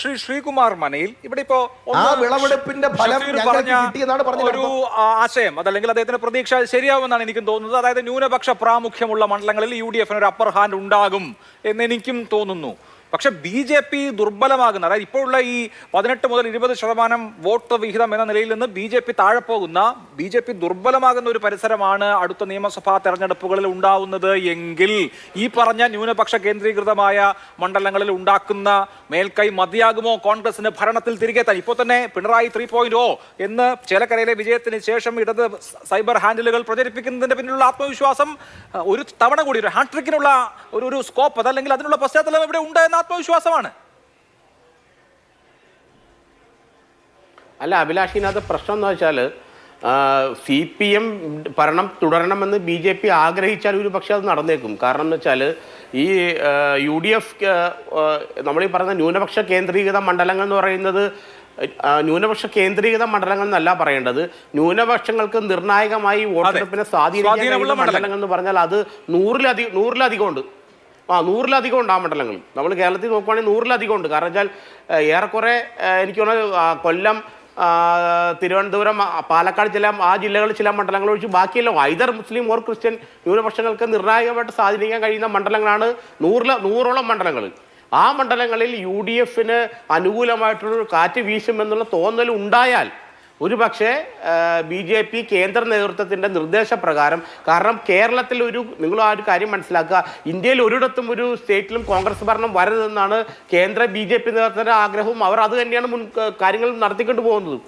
ശ്രീ ശ്രീകുമാർ മനയിൽ ഇവിടെ ഇപ്പോ വിളവെടുപ്പിന്റെ ഫലം ഒരു ആശയം. അതല്ലെങ്കിൽ അദ്ദേഹത്തിന്റെ പ്രതീക്ഷ ശരിയാവുമെന്നാണ് എനിക്കും തോന്നുന്നത്. അതായത് ന്യൂനപക്ഷ പ്രാമുഖ്യമുള്ള മണ്ഡലങ്ങളിൽ യു ഡി എഫിന് ഒരു അപ്പർ ഹാൻഡ് ഉണ്ടാകും എന്ന് എനിക്കും തോന്നുന്നു. പക്ഷെ ബി ജെ പി ദുർബലമാകുന്ന അതായത് ഇപ്പോഴുള്ള ഈ പതിനെട്ട് മുതൽ ഇരുപത് ശതമാനം വോട്ട് വിഹിതം എന്ന നിലയിൽ നിന്ന് ബി ജെ പി താഴെ പോകുന്ന ബി ജെ പി ദുർബലമാകുന്ന ഒരു പരിസരമാണ് അടുത്ത നിയമസഭാ തെരഞ്ഞെടുപ്പുകളിൽ ഉണ്ടാവുന്നത് എങ്കിൽ ഈ പറഞ്ഞ ന്യൂനപക്ഷ കേന്ദ്രീകൃതമായ മണ്ഡലങ്ങളിൽ ഉണ്ടാക്കുന്ന മേൽക്കൈ മതിയാകുമോ? കോൺഗ്രസിന് ഭരണത്തിൽ തിരികെ തന്നെ ഇപ്പോൾ തന്നെ പിണറായി ത്രീ പോയിന്റ് ഓ എന്ന് ചേലക്കരയിലെ വിജയത്തിന് ശേഷം ഇടത് സൈബർ ഹാൻഡിലുകൾ പ്രചരിപ്പിക്കുന്നതിന്റെ പിന്നിലുള്ള ആത്മവിശ്വാസം ഒരു തവണ കൂടി ഒരു ഹാട്രിക്കിനുള്ള ഒരു ഒരു സ്കോപ്പ് അതല്ലെങ്കിൽ അതിനുള്ള പശ്ചാത്തലം ഇവിടെ ഉണ്ട് എന്ന ആത്മവിശ്വാസമാണ് അല്ല അഭിലാഷിനകത്ത് പ്രശ്നം എന്ന് വെച്ചാൽ സി പി എം ഭരണം തുടരണമെന്ന് ബി ജെ പി ആഗ്രഹിച്ചാൽ ഒരു പക്ഷേ അത് നടന്നേക്കും. കാരണം എന്ന് വെച്ചാൽ ഈ യു ഡി എഫ് നമ്മളീ പറയുന്ന ന്യൂനപക്ഷ കേന്ദ്രീകൃത മണ്ഡലങ്ങൾ എന്ന് പറയുന്നത് ന്യൂനപക്ഷ കേന്ദ്രീകൃത മണ്ഡലങ്ങൾ എന്നല്ല പറയേണ്ടത്. ന്യൂനപക്ഷങ്ങൾക്ക് നിർണായകമായി വോട്ടെടുപ്പിനെ സ്വാധീനിക്കാനുള്ള മണ്ഡലങ്ങൾ. എന്ന് പറഞ്ഞാൽ അത് നൂറിലധികം നൂറിലധികം ഉണ്ട് ആ നൂറിലധികം ഉണ്ട് ആ മണ്ഡലങ്ങൾ. നമ്മൾ കേരളത്തിൽ നോക്കുവാണെങ്കിൽ നൂറിലധികം ഉണ്ട്. കാരണം വെച്ചാൽ ഏറെക്കുറെ എനിക്ക് തോന്നുന്നത് കൊല്ലം തിരുവനന്തപുരം പാലക്കാട് ചില ആ ജില്ലകളിൽ ചില മണ്ഡലങ്ങൾ ഒഴിച്ച് ബാക്കിയെല്ലാം ഐതർ മുസ്ലിം ഓർ ക്രിസ്ത്യൻ ന്യൂനപക്ഷങ്ങൾക്ക് നിർണായകമായിട്ട് സ്വാധീനിക്കാൻ കഴിയുന്ന മണ്ഡലങ്ങളാണ് നൂറില നൂറോളം മണ്ഡലങ്ങൾ. ആ മണ്ഡലങ്ങളിൽ യു ഡി എഫിന് അനുകൂലമായിട്ടുള്ളൊരു കാറ്റ് വീശുമെന്നുള്ള തോന്നൽ ഉണ്ടായാൽ ഒരു പക്ഷേ ബി ജെ പി കേന്ദ്ര നേതൃത്വത്തിന്റെ നിർദ്ദേശപ്രകാരം കാരണം കേരളത്തിൽ ഒരു നിങ്ങൾ ആ ഒരു കാര്യം മനസ്സിലാക്കുക ഇന്ത്യയിൽ ഒരിടത്തും ഒരു സ്റ്റേറ്റിലും കോൺഗ്രസ് ഭരണം വരരുതെന്നാണ് കേന്ദ്ര ബി ജെ പി നേതൃത്വത്തിന്റെ ആഗ്രഹവും അവർ അത് തന്നെയാണ് മുൻ കാര്യങ്ങൾ നടത്തിക്കൊണ്ട് പോകുന്നത്.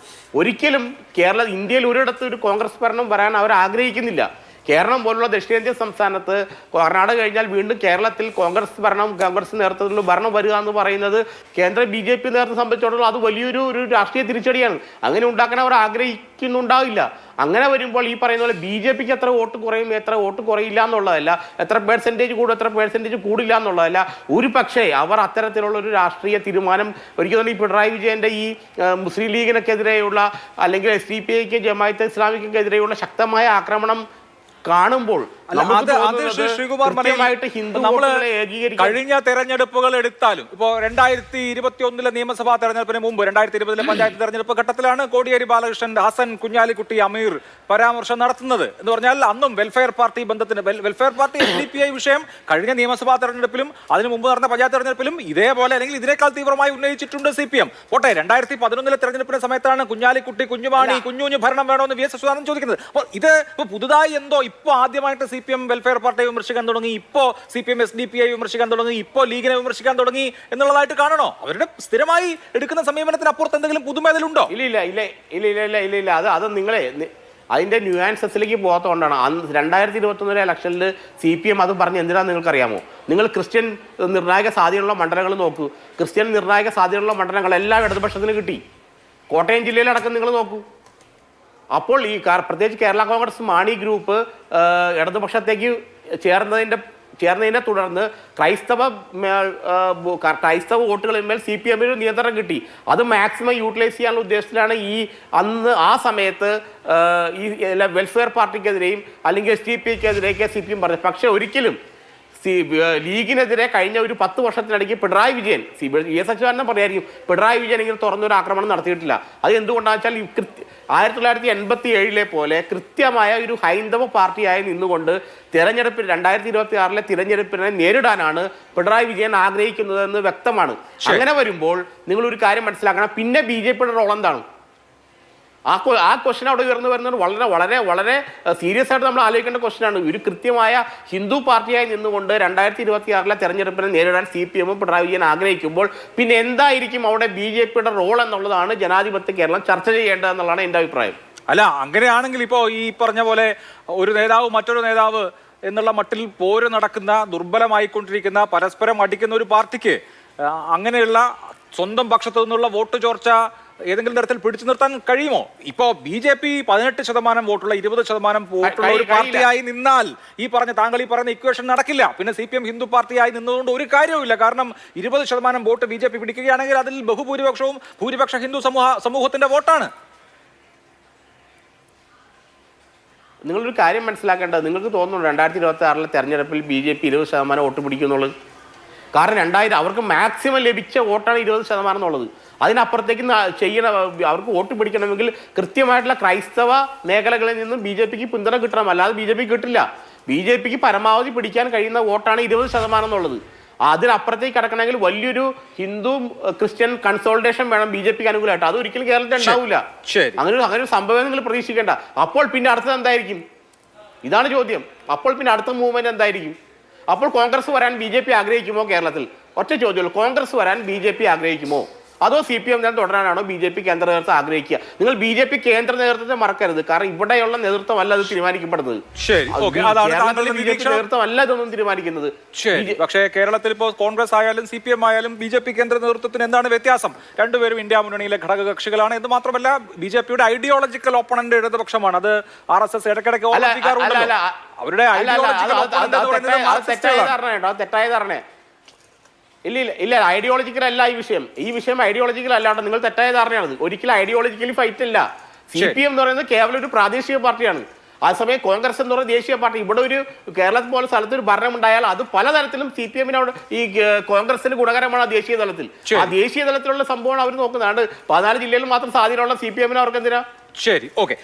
ഒരിക്കലും കേരള ഇന്ത്യയിൽ ഒരിടത്തും ഒരു കോൺഗ്രസ് ഭരണം വരാൻ അവർ ആഗ്രഹിക്കുന്നില്ല. കേരളം പോലുള്ള ദക്ഷിണേന്ത്യൻ സംസ്ഥാനത്ത് കർണാടക കഴിഞ്ഞാൽ വീണ്ടും കേരളത്തിൽ കോൺഗ്രസ് ഭരണം കോൺഗ്രസ് നേതൃത്വത്തിൽ ഭരണം വരിക എന്ന് പറയുന്നത് കേന്ദ്ര ബി ജെ പി നേതൃത്വം സംബന്ധിച്ചിടത്തോളം അത് വലിയൊരു ഒരു രാഷ്ട്രീയ തിരിച്ചടിയാണ്. അങ്ങനെ ഉണ്ടാക്കാൻ അവർ ആഗ്രഹിക്കുന്നുണ്ടാവില്ല. അങ്ങനെ വരുമ്പോൾ ഈ പറയുന്ന പോലെ ബി ജെ പിക്ക് എത്ര വോട്ട് കുറയും എത്ര വോട്ട് കുറയില്ല എന്നുള്ളതല്ല എത്ര പേഴ്സന്റേജ് കൂടും എത്ര പേഴ്സന്റേജ് കൂടില്ല എന്നുള്ളതല്ല ഒരു പക്ഷേ അവർ അത്തരത്തിലുള്ള ഒരു രാഷ്ട്രീയ തീരുമാനം ഒരിക്കലും ഈ പിണറായി വിജയന്റെ ഈ മുസ്ലിം ലീഗിനൊക്കെതിരെയുള്ള അല്ലെങ്കിൽ എസ് ഡി പി ഐക്ക് ജമായത്ത് ഇസ്ലാമിക്കെതിരെയുള്ള ശക്തമായ ആക്രമണം കാണുമ്പോൾ കഴിഞ്ഞ തെരഞ്ഞെടുപ്പുകൾ എടുത്താലും ഇപ്പോ രണ്ടായിരത്തി ഇരുപത്തി ഒന്നിലെ നിയമസഭാ തെരഞ്ഞെടുപ്പിന് മുമ്പ് രണ്ടായിരത്തി ഇരുപതിലെ പഞ്ചായത്ത് തെരഞ്ഞെടുപ്പ് ഘട്ടത്തിലാണ് കോടിയേരി ബാലകൃഷ്ണൻ ഹസൻ കുഞ്ഞാലിക്കുട്ടി അമീർ പരാമർശം നടത്തുന്നത്. എന്ന് പറഞ്ഞാൽ അന്നും വെൽഫെയർ പാർട്ടി ബന്ധത്തിന് welfare party S D P I വിഷയം കഴിഞ്ഞ നിയമസഭാ തെരഞ്ഞെടുപ്പിലും അതിനു മുമ്പ് നടന്ന പഞ്ചായത്ത് തെരഞ്ഞെടുപ്പിലും ഇതേപോലെ അല്ലെങ്കിൽ ഇതിനേക്കാൾ തീവ്രമായി ഉന്നയിച്ചിട്ടുണ്ട് സി പി എം. പോട്ടെ രണ്ടായിരത്തി പതിനൊന്നിലെ തെരഞ്ഞെടുപ്പിന്റെ സമയത്താണ് കുഞ്ഞാലിക്കുട്ടി കുഞ്ഞുമാണി കുഞ്ഞുഞ്ഞു ഭരണം വേണമെന്ന് വി എസ് ചോദിക്കുന്നത്. അപ്പോൾ ഇത് ഇപ്പൊ പുതുതായി എന്തോ ഇപ്പോൾ ആദ്യമായിട്ട് സി പി എം വെൽഫെയർ പാർട്ടിയെ വിമർശിക്കാൻ തുടങ്ങി ഇപ്പോ C P M S D P I വിമർശിക്കാൻ തുടങ്ങി ഇപ്പോ ലീഗിനെ വിമർശിക്കാൻ തുടങ്ങി എന്നുള്ളതായിട്ട് കാണണോ? അവരുടെ സ്ഥിരമായി എടുക്കുന്ന സമീപനത്തിന് അപ്പുറത്ത് എന്തെങ്കിലും പുതുമ അതിലുണ്ടോ ഇല്ല ഇല്ല ഇല്ല ഇല്ല ഇല്ല ഇല്ല ഇല്ല ഇല്ല. അത് അത് നിങ്ങളെ അതിന്റെ ന്യൂയാൻസസിലേക്ക് പോകാത്തതുകൊണ്ടാണ് അന്ന് രണ്ടായിരത്തി ഇരുപത്തൊന്നിലെ ഇലക്ഷനിൽ സി പി എം അത് പറഞ്ഞ് എന്തിനാന്ന് നിങ്ങൾക്കറിയാമോ? നിങ്ങൾ ക്രിസ്ത്യൻ നിർണായക സാധ്യതയുള്ള മണ്ഡലങ്ങൾ നോക്കൂ. ക്രിസ്ത്യൻ നിർണായക സാധ്യതയുള്ള മണ്ഡലങ്ങൾ എല്ലാം ഇടതുപക്ഷത്തിന് കിട്ടി. കോട്ടയം ജില്ലയിലടക്കം നിങ്ങൾ നോക്കൂ. അപ്പോൾ ഈ കാർ- പ്രത്യേകിച്ച് കേരള കോൺഗ്രസ് മാണി ഗ്രൂപ്പ് ഇടതുപക്ഷത്തേക്ക് ചേർന്നതിന്റെ ചേർന്നതിനെ തുടർന്ന് ക്രൈസ്തവ ക്രൈസ്തവ വോട്ടുകളിന്മേൽ സി പി എമ്മിന് നിയന്ത്രണം കിട്ടി. അത് മാക്സിമം യൂട്ടിലൈസ് ചെയ്യാനുള്ള ഉദ്ദേശത്തിലാണ് ഈ അന്ന് ആ സമയത്ത് ഈ വെൽഫെയർ പാർട്ടിക്കെതിരെയും അല്ലെങ്കിൽ എസ് ടി പി ഐക്കെതിരെയൊക്കെ സി പി എം പറഞ്ഞത്. പക്ഷേ ഒരിക്കലും സി ലീഗിനെതിരെ കഴിഞ്ഞ ഒരു പത്ത് വർഷത്തിനിടയ്ക്ക് Pinarayi Vijayan C B S Achuthanandan പറയായിരിക്കും Pinarayi Vijayan ഇങ്ങനെ തുറന്നൊരു ആക്രമണം നടത്തിയിട്ടില്ല. അത് എന്തുകൊണ്ടാണെന്ന് വെച്ചാൽ ആയിരത്തി തൊള്ളായിരത്തി എൺപത്തി ഏഴിലെ പോലെ കൃത്യമായ ഒരു ഹൈന്ദവ പാർട്ടിയായി നിന്നുകൊണ്ട് തിരഞ്ഞെടുപ്പിൽ രണ്ടായിരത്തി ഇരുപത്തി ആറിലെ തിരഞ്ഞെടുപ്പിനെ നേരിടാനാണ് പിണറായി വിജയൻ ആഗ്രഹിക്കുന്നതെന്ന് വ്യക്തമാണ്. അങ്ങനെ വരുമ്പോൾ നിങ്ങൾ ഒരു കാര്യം മനസ്സിലാക്കണം. പിന്നെ ബി ജെ പിയുടെ റോൾ എന്താണ്? ആ ആ ക്വസ്റ്റൻ അവിടെ ഉയർന്നു വരുന്നത് വളരെ വളരെ വളരെ സീരിയസ് ആയിട്ട് നമ്മൾ ആലോചിക്കേണ്ട ക്വസ്റ്റനാണ് ഒരു കൃത്യമായ ഹിന്ദു പാർട്ടിയായി നിന്നുകൊണ്ട് രണ്ടായിരത്തി ഇരുപത്തി ആറിലെ തെരഞ്ഞെടുപ്പിനെ നേരിടാൻ സി പി എമ്മും പിണറായി വിജയൻ ആഗ്രഹിക്കുമ്പോൾ പിന്നെ എന്തായിരിക്കും അവിടെ ബി ജെ പിയുടെ റോൾ എന്നുള്ളതാണ് ജനാധിപത്യ കേരളം ചർച്ച ചെയ്യേണ്ടത് എന്നുള്ളതാണ് എന്റെ അഭിപ്രായം. അല്ല അങ്ങനെയാണെങ്കിൽ ഇപ്പോൾ ഈ പറഞ്ഞ പോലെ ഒരു നേതാവ് മറ്റൊരു നേതാവ് എന്നുള്ള മട്ടിൽ പോര് നടക്കുന്ന ദുർബലമായിക്കൊണ്ടിരിക്കുന്ന പരസ്പരം അടിക്കുന്ന ഒരു പാർട്ടിക്ക് അങ്ങനെയുള്ള സ്വന്തം പക്ഷത്തു നിന്നുള്ള വോട്ട് ചോർച്ച ഏതെങ്കിലും തരത്തിൽ പിടിച്ചു നിർത്താൻ കഴിയുമോ? ഇപ്പോ ബി ജെ പി പതിനെട്ട് ശതമാനം വോട്ടുള്ള ഇരുപത് ശതമാനം വോട്ടുള്ള ഒരു പാർട്ടിയായി നിന്നാൽ ഈ പറഞ്ഞ താങ്കൾ ഈ പറഞ്ഞ ഇക്വേഷൻ നടക്കില്ല. പിന്നെ സി പി എം ഹിന്ദു പാർട്ടിയായി നിന്നതുകൊണ്ട് ഒരു കാര്യവുമില്ല. കാരണം ഇരുപത് ശതമാനം വോട്ട് ബി ജെ പി പിടിക്കുകയാണെങ്കിൽ അതിൽ ബഹുഭൂരിപക്ഷവും ഭൂരിപക്ഷ ഹിന്ദു സമൂഹ സമൂഹത്തിന്റെ വോട്ടാണ്. നിങ്ങളൊരു കാര്യം മനസ്സിലാക്കേണ്ടത് നിങ്ങൾക്ക് തോന്നുന്നു രണ്ടായിരത്തി ഇരുപത്തി ആറിലെ തെരഞ്ഞെടുപ്പിൽ ബി ജെ പി ഇരുപത് ശതമാനം വോട്ട് പിടിക്കുന്നുള്ളത് കാരണം രണ്ടായിരം അവർക്ക് മാക്സിമം ലഭിച്ച വോട്ടാണ് ഇരുപത് ശതമാനം എന്നുള്ളത്. അതിനപ്പുറത്തേക്ക് ചെയ്യണ അവർക്ക് വോട്ട് പിടിക്കണമെങ്കിൽ കൃത്യമായിട്ടുള്ള ക്രൈസ്തവ മേഖലകളിൽ നിന്നും ബി ജെ പിക്ക് പിന്തുണ കിട്ടണം. അല്ലാതെ ബി ജെ പി കിട്ടില്ല. ബി ജെ പിക്ക് പരമാവധി പിടിക്കാൻ കഴിയുന്ന വോട്ടാണ് ഇരുപത് ശതമാനം എന്നുള്ളത്. അതിനപ്പുറത്തേക്ക് കിടക്കണമെങ്കിൽ വലിയൊരു ഹിന്ദു ക്രിസ്ത്യൻ കൺസോൾട്ടേഷൻ വേണം ബി ജെ പിക്ക് അനുകൂലമായിട്ട്. അത് ഒരിക്കലും കേരളത്തിൽ ഉണ്ടാവില്ല. അങ്ങനെ ഒരു അങ്ങനെ ഒരു സംഭവം നിങ്ങൾ പ്രതീക്ഷിക്കേണ്ട. അപ്പോൾ പിന്നെ അടുത്തത് എന്തായിരിക്കും? ഇതാണ് ചോദ്യം. അപ്പോൾ പിന്നെ അടുത്ത മൂവ്മെന്റ് എന്തായിരിക്കും? അപ്പോൾ കോൺഗ്രസ് വരാൻ ബി ജെ പി ആഗ്രഹിക്കുമോ കേരളത്തിൽ? ഒറ്റ ചോദ്യമുള്ളൂ. കോൺഗ്രസ് വരാൻ ബി ജെ പി ആഗ്രഹിക്കുമോ? അതോ സി പി എം തന്നെ തുടരാനാണോ ബി ജെ പി കേന്ദ്ര നേതൃത്വം ആഗ്രഹിക്കുക? നിങ്ങൾ ബി ജെ പി കേന്ദ്ര നേതൃത്വത്തെ മറക്കരുത്. കാരണം ഇവിടെയുള്ള നേതൃത്വം അല്ല അത് തീരുമാനിക്കപ്പെടുന്നത് ശരി, അല്ല ഇതൊന്നും തീരുമാനിക്കുന്നത്. ശരി പക്ഷേ കേരളത്തിൽ ഇപ്പോൾ കോൺഗ്രസ് ആയാലും സി പി എം ആയാലും ബി ജെ പി കേന്ദ്ര നേതൃത്വത്തിന് എന്താണ് വ്യത്യാസം? രണ്ടുപേരും ഇന്ത്യ മുന്നണിയിലെ ഘടകകക്ഷികളാണ് എന്ന് മാത്രമല്ല ബി ജെ പിയുടെ ഐഡിയോളജിക്കൽ ഓപ്പണന്റ് ഇടതുപക്ഷമാണ്. അത് ആർ എസ് എസ് ഇടയ്ക്കിടയ്ക്ക് അവരുടെ തെറ്റായ- ധാരണയുണ്ടോ തെറ്റായ ധാരണ ഇല്ല ഇല്ല ഇല്ല ഐഡിയോളജിക്കൽ അല്ല ഈ വിഷയം. ഈ വിഷയം ഐഡിയോളജിക്കൽ അല്ലാണ്ട് നിങ്ങൾ തെറ്റായ ധാരണയാണ്. ഒരിക്കലും ഐഡിയോളജിക്കലി ഫൈറ്റ് ഇല്ല. സി. പി എം എന്ന് പറയുന്നത് കേവലം ഒരു പ്രാദേശിക പാർട്ടിയാണ്. അതേസമയം കോൺഗ്രസ് എന്ന് പറയുന്ന ദേശീയ പാർട്ടി. ഇവിടെ ഒരു കേരളത്തിൽ പോലെ സ്ഥലത്ത് ഒരു ഭരണം ഉണ്ടായാൽ അത് പലതരത്തിലും സി പി എമ്മിനോട് ഈ കോൺഗ്രസിന് ഗുണകരമാണ് ആ ദേശീയ തലത്തിൽ. ആ ദേശീയ തലത്തിലുള്ള സംഭവമാണ് അവർ നോക്കുന്നത്. പതിനാല് ജില്ലയിൽ മാത്രം സ്വാധീനമുള്ള സി പി എമ്മിന് അവർക്ക് എന്തിനാ? ശരി ഓക്കെ.